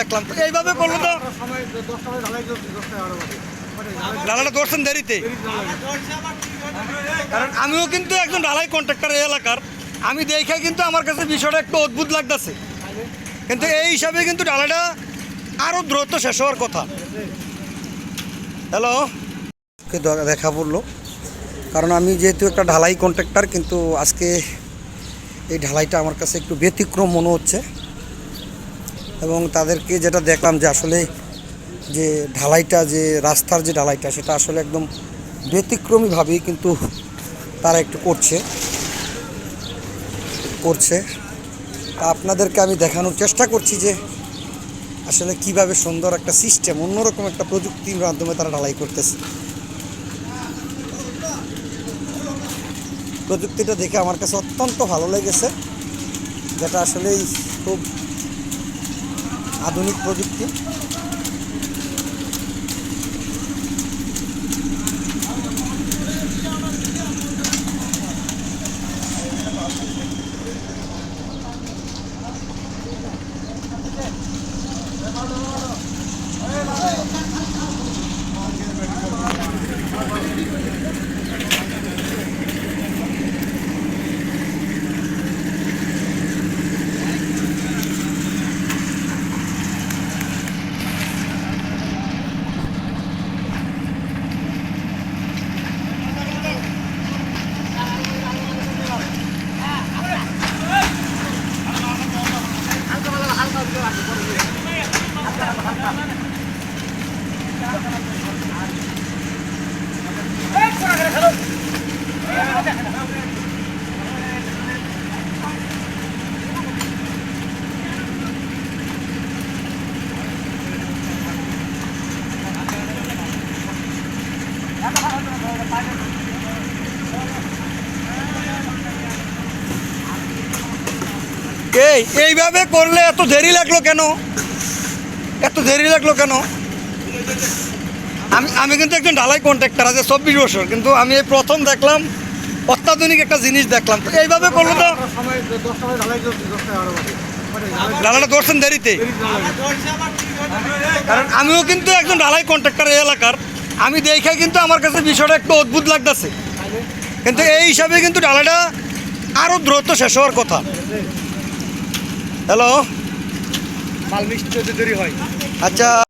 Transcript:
দেখলাম। তো এইভাবে করলে তো। ঢালাটা ধরছেন দেরিতে। কারণ আমিও কিন্তু একজন ঢালাই কন্ট্রাক্টর এই এলাকার। আমি দেখে কিন্তু আমার কাছে বিষয়টা একটু অদ্ভুত লাগতেছে। কিন্তু এই হিসাবে কিন্তু ঢালাইটা আরও দ্রুত শেষ হওয়ার কথা। হ্যালো? দেখা পড়ল। কারণ আমি যেহেতু একটা ঢালাই কন্ট্রাক্টর কিন্তু আজকে এই ঢালাইটা আমার কাছে একটু ব্যতিক্রম মনে হচ্ছে। এবং তাদেরকে যেটা দেখলাম যে আসলে যে ঢালাইটা, যে রাস্তার যে ঢালাইটা, সেটা আসলে একদম ব্যতিক্রমীভাবেই কিন্তু তারা একটু করছে। করছে। আপনাদেরকে আমি দেখানোর চেষ্টা করছি যে আসলে কীভাবে সুন্দর একটা সিস্টেম, অন্যরকম একটা প্রযুক্তির মাধ্যমে তারা ঢালাই করতেছে। প্রযুক্তিটা দেখে আমার কাছে অত্যন্ত ভালো লেগেছে, যেটা আসলেই খুব আধুনিক প্রযুক্তি। Thank you. এই এইভাবে করলে এত দেরি লাগল কেন? এত দেরি লাগল কেন? আমি আমি কিন্তু একজন ঢালাই কন্ট্রাক্টর আছে চব্বিশ বছর কিন্তু আমি এই প্রথম দেখলাম অত্যাধুনিক একটা জিনিস দেখলাম। তো এইভাবে করলে তো বাজে মানে ঢালাটা ধরছেন দেরিতে। কারণ আমিও কিন্তু একজন ঢালাই কন্ট্রাক্টর এই এলাকার। আমি দেখে কিন্তু আমার কাছে বিষয়টা একটু অদ্ভুত লাগতেছে। কিন্তু এই হিসাবে কিন্তু ঢালাইটা আরও দ্রুত শেষ হওয়ার কথা। হ্যালো? মাল মিষ্টি তৈরি তৈরি হয়। আচ্ছা।